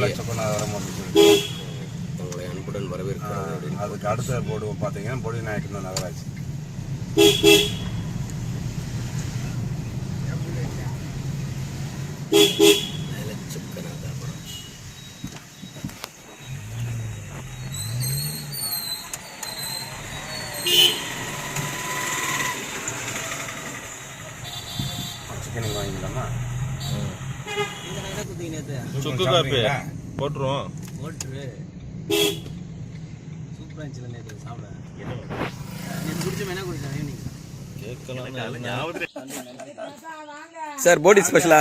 அப்படின்னு உங்களை அன்புடன் வரவேற்கிறோம் அப்படின்னு. அதுக்கு அடுத்த போர்டு பார்த்தீங்கன்னா பொடி நாயக்கன் நகராட்சி. சிக்கன் வாங்கிக்கலாமா? சுக்கு காப்பி. போட்டுருவோம். ஓட்டுரு சூப்பராக இருந்துச்சு நேற்று சாப்பிட. நேற்று குடிச்சோம் என்ன குடிச்சோம் ஈவினிங் சார் போடி ஸ்பெஷலா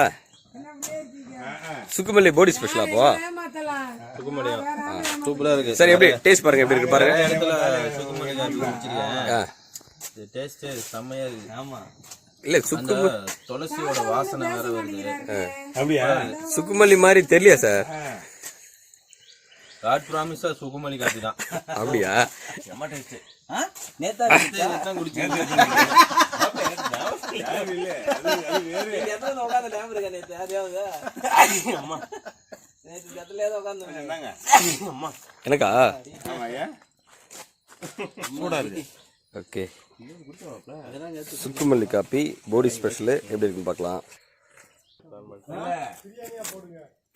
சுக்குமல்லி போடி ஸ்பெஷலா அப்போ? சுக்குமடியம் சூப்பரா இருக்கு. சார் எப்படி டேஸ்ட் பாருங்க எப்படி இருக்கு பாருங்க. இடத்துல. இது டேஸ்டே செம்மையா இருக்கு. ஆமாம் இல்ல அந்த சுக்கு துளசியோட வாசனை வேற வருது. அப்படியா? சுக்குமல்லி மாதிரி தெரியல சார்? காட் ப்ராமிஸா சுகுமலி காப்பி தான் அப்படியா? செம்ம டேஸ்ட் ஆ? நேத்தா உட்காந்து டைம் இருக்கா நேற்று யாரையாவது? அம்மா. உட்காந்து அம்மா. எனக்கா? ஆமாய்யா சூடா இருக்கு. ஓகே. சுக்குமல்லி காப்பி போடி ஸ்பெஷல் எப்படி இருக்குன்னு பார்க்கலாம்.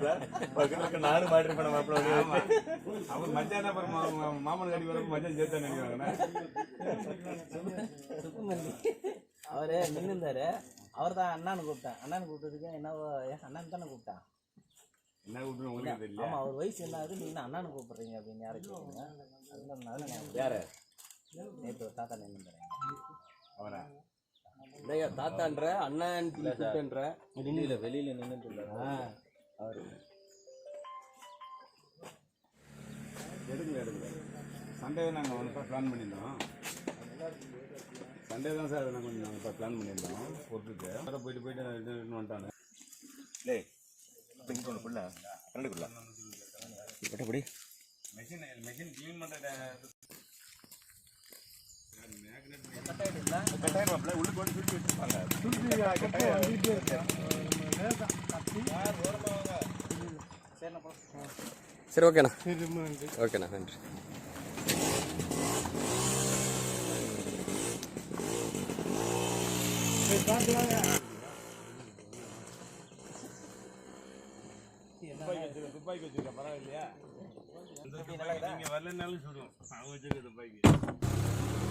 நானும் மாற்றி பண்ண மாப்பிள்ள அவர் மத்தியானம் அப்புறம் மாமன் கடி வரப்ப சேர்த்தா அவரு நின்றுந்தாரு அவர் தான் அண்ணான்னு கூப்பிட்டேன். அண்ணான்னு கூப்பிட்டதுக்கு என்னவோ ஏன் அண்ணன் தானே கூப்பிட்டான்? என்ன விட்டு உங்களுக்கு தெரியல. ஆமா அவர் வயசு என்ன ஆகுது? நீங்க அண்ணான்னு கூப்பிடுறீங்க அப்படின்னு யாரை கேட்குங்க அதனால யாரு? நேற்று ஒரு தாத்தா நின்றுறாங்க அவரா? இல்லையா தாத்தான்ற அண்ணன் கூப்பிட்டுன்ற. வெளியில வெளியில அவரு எடுக்கல எடுக்கல சண்டே நாங்கள் ஒன்று பிளான் பண்ணியிருந்தோம். சண்டே தான் சார் நாங்கள் கொஞ்சம் நாங்கள் பிளான் பண்ணியிருந்தோம் போட்டுருக்கு வேறு போயிட்டு போயிட்டு இது இதுன்னு வந்துட்டாங்க. டேய் பிங்க் ஒன்று புள்ள. ரெண்டுக்குள்ள எப்படி மெஷின் மெஷின் க்ளீன் பண்ணுற கட்டாயம் மாப்பிள்ள உள்ள கொண்டு சுற்றி வச்சிருப்பாங்க. சரி ஓகேண்ணா ஓகேண்ணா நன்றி. துப்பாக்கி வச்சிருக்க பரவாயில்லையா? நீங்கள் வரலனாலும் சுடும் அவங்க வச்சிருக்க துப்பாக்கி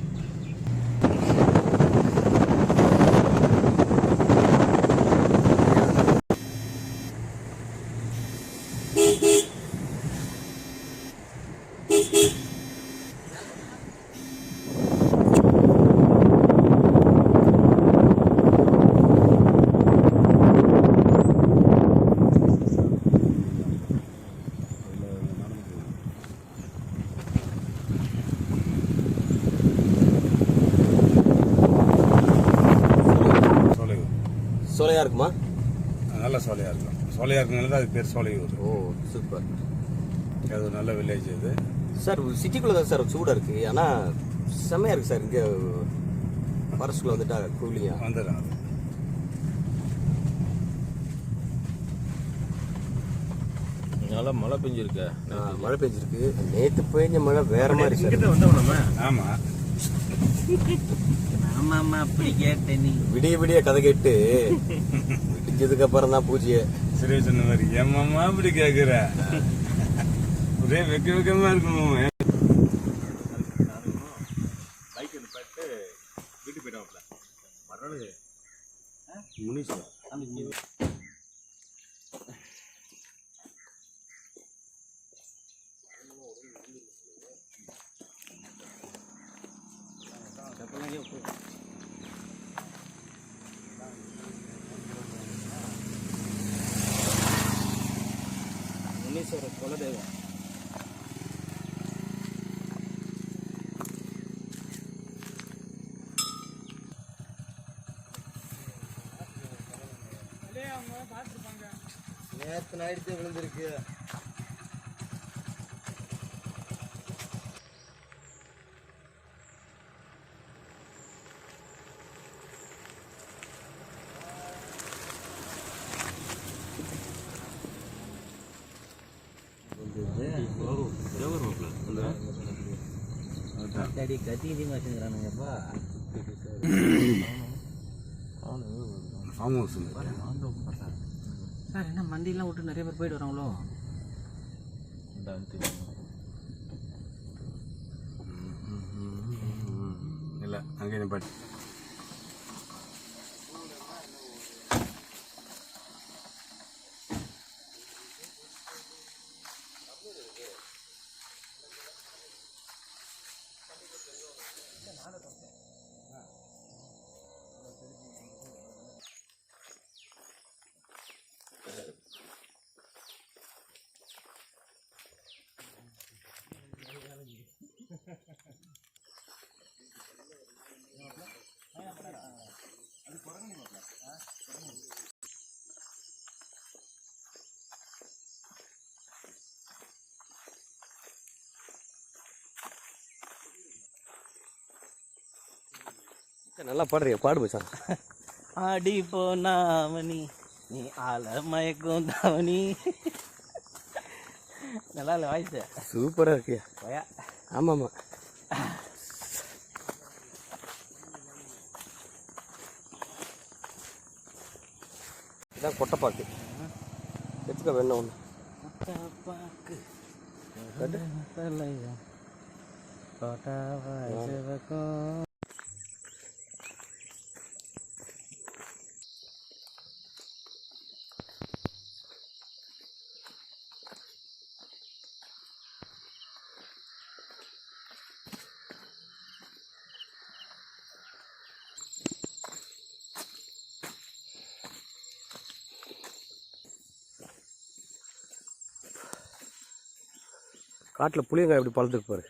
சோலையூர் சோலையா இருக்குமா நல்ல சோலையாக தான் அது பேர் சோலையூர். ஓ சூப்பர். அது ஒரு நல்ல வில்லேஜ் அது. சார் சிட்டிக்குள்ள தான் சார் சூடாக இருக்கு. ஆனா செம்மையா இருக்கு சார். இங்க ஃபாரஸ்ட்குள்ள வந்துட்டா கூலிங்கா வந்துடும் நல்லா மழை பெஞ்சிருக்க. மழை பெஞ்சிருக்கு. நேத்து பெஞ்ச மழை வேற மாதிரி சார். இங்கிட்ட வந்தோம் நம்ம ஆமாம் ஆமா. ஆமா அப்படி கேட்டேன் நீ. விடிய விடிய கதை கேட்டு விடிஞ்சதுக்கு அப்புறம் தான் பூஜையே. சுரேஷ் சொன்னவர் ஏமாமா அப்படி கேட்குற ஒரே வெக்க வெக்கமா இருக்கணும் பைக் நிப்பாட்டு வீட்டுக்கு போயிட்டாப்ல மறுநாள் முனிச்சு Thank you. முனீஸ்வர குலதெய்வம் நேற்று நைட்டு விழுந்திருக்கு. அடி கத்தி கத்தி வச்சுக்கிறானுங்கப்பா ஃபார்ம் ஹவுஸ் சார் என்ன மண்டிலாம் விட்டு நிறைய பேர் போயிட்டு வராங்களோ இல்லை அங்கே நிப்பாட்டி நல்லா பாடுறிய? பாடு மச்சான் ஆடி போனாவணி நீ ஆள மயக்கும் தாவணி நல்லா இல்லை வாய்ஸ்? சூப்பராக இருக்கியா? பயா. ஆமாம் ஆமாம் இதான் கொட்டைப்பாக்கு. எடுத்துக்க வேணும் ஒன்று பாக்கு தலைவா கோட்டா வாய்ச்சவக்கும் காட்டில் புளியங்காய் எப்படி பழுத்துக்கு பாரு.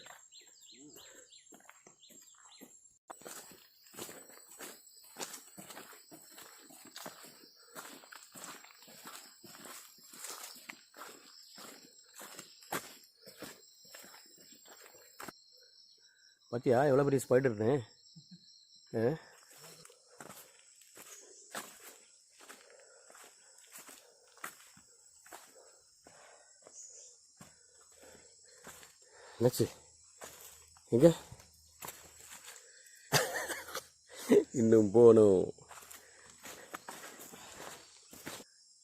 பாத்தியா? எவ்வளோ பெரிய ஸ்பைடர்னு ஆ? என்னாச்சு எங்க இன்னும் போகணும்.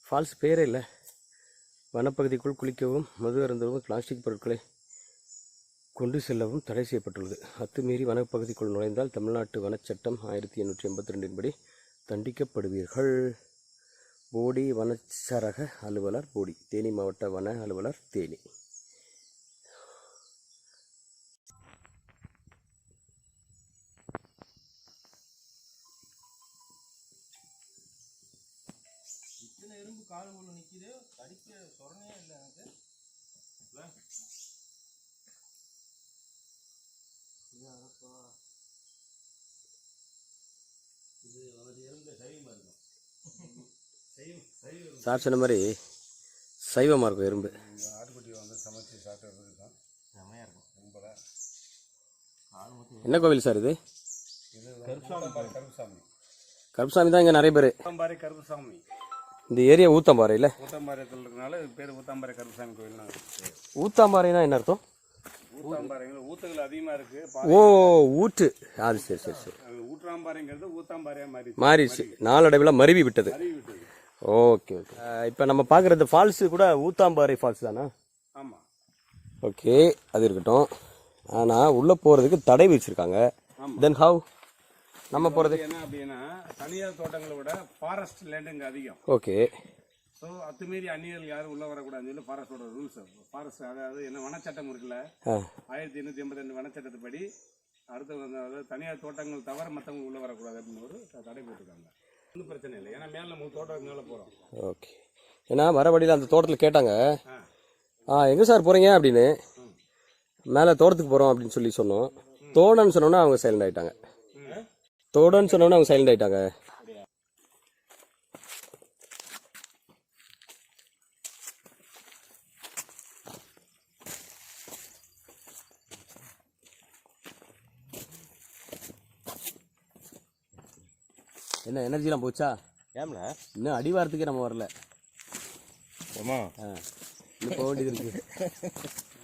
ஃபால்ஸ் பேரே இல்லை. வனப்பகுதிக்குள் குளிக்கவும் மது அருந்தவும் பிளாஸ்டிக் பொருட்களை கொண்டு செல்லவும் தடை செய்யப்பட்டுள்ளது. அத்துமீறி வனப்பகுதிக்குள் நுழைந்தால் தமிழ்நாட்டு வனச்சட்டம் ஆயிரத்தி எண்ணூற்றி எண்பத்தி ரெண்டின்படி தண்டிக்கப்படுவீர்கள். போடி வனச்சரக அலுவலர் போடி தேனி மாவட்ட வன அலுவலர் தேனி எறும்பு கால் உள்ள நிற்கிது கடிக்க சொரணையே இல்லை எனக்கு. சார் சொன்ன மாதிரி சைவமாக இருக்கும் எறும்பு ஆட்டுக்குட்டி வந்து சமைச்சு சாப்பிட்றதுக்கு தான். இருக்கும். என்ன கோவில் சார் இது? கருப்புசாமி. கருப்புசாமி தான் இங்கே நிறைய பேர். கருப்புசாமி. இந்த ஏரியா ஊத்தம்பாறையில்? ஊத்தம்பாறையத்தில் இருக்கனால இது பேர் ஊத்தம்பாறை கருப்புசாமி கோயில்னா ஊத்தாம்பாறைனா என்ன அர்த்தம்? ஊத்தாம்பாறைங்க ஊத்துகள் அதிகமாக இருக்கு. ஓ ஊற்று. அது சரி சரி சரி. ஊற்றாம்பாறைங்கிறது ஊத்தாம்பாறையாக மாறி மாறிடுச்சு. நாளடைவில் மருவி விட்டது. Okay okay. இப்போ நம்ம பார்க்குறது ஃபால்ஸு கூட ஊத்தாம்பாறை ஃபால்ஸ் தானா? ஆமாம் ஓகே அது இருக்கட்டும். ஆனால் உள்ளே போகிறதுக்கு தடை விதிச்சிருக்காங்க. தென் ஹவ் நம்ம போகிறது என்ன அப்படின்னா தனியார் தோட்டங்களை விட ஃபாரஸ்ட் லேண்ட் இங்கே அதிகம். ஓகே. ஸோ அத்துமீறி அந்நியர்கள் யாரும் உள்ளே வரக்கூடாதுன்னு சொல்லி ஃபாரஸ்டோட ரூல்ஸ் ஃபாரஸ்ட் அதாவது என்ன வனச்சட்டம் இருக்குல்ல? ஆயிரத்தி எண்ணூற்றி எண்பத்தி ரெண்டு வனச்சட்டத்துப்படி அடுத்து அதாவது தனியார் தோட்டங்கள் தவிர மற்றவங்க உள்ளே வரக்கூடாது அப்படின்னு ஒரு தடை போட்டிருக்காங்க. ஒன்றும் பிரச்சனை இல்லை. ஏன்னா மேலே மூணு தோட்டம் மேலே போகிறோம் ஓகே. ஏன்னா வர வழியில் அந்த தோட்டத்தில் கேட்டாங்க. ஆ. எங்கே சார் போகிறீங்க அப்படின்னு. மேலே தோட்டத்துக்கு போகிறோம் அப்படின்னு சொல்லி சொன்னோம். தோடன்னு சொன்னோன்னே அவங்க சைலண்ட் ஆயிட்டாங்க. தோடன்னு சொன்னோன்னே அவங்க சைலண்ட் ஆயிட்டாங்க. என்ன எனர்ஜிலாம் போச்சா? ஏம்ல? இன்னும் அடிவாரத்துக்கே நம்ம வரல. ஏமா ஆ இன்னும் போக வேண்டியது இருக்கு.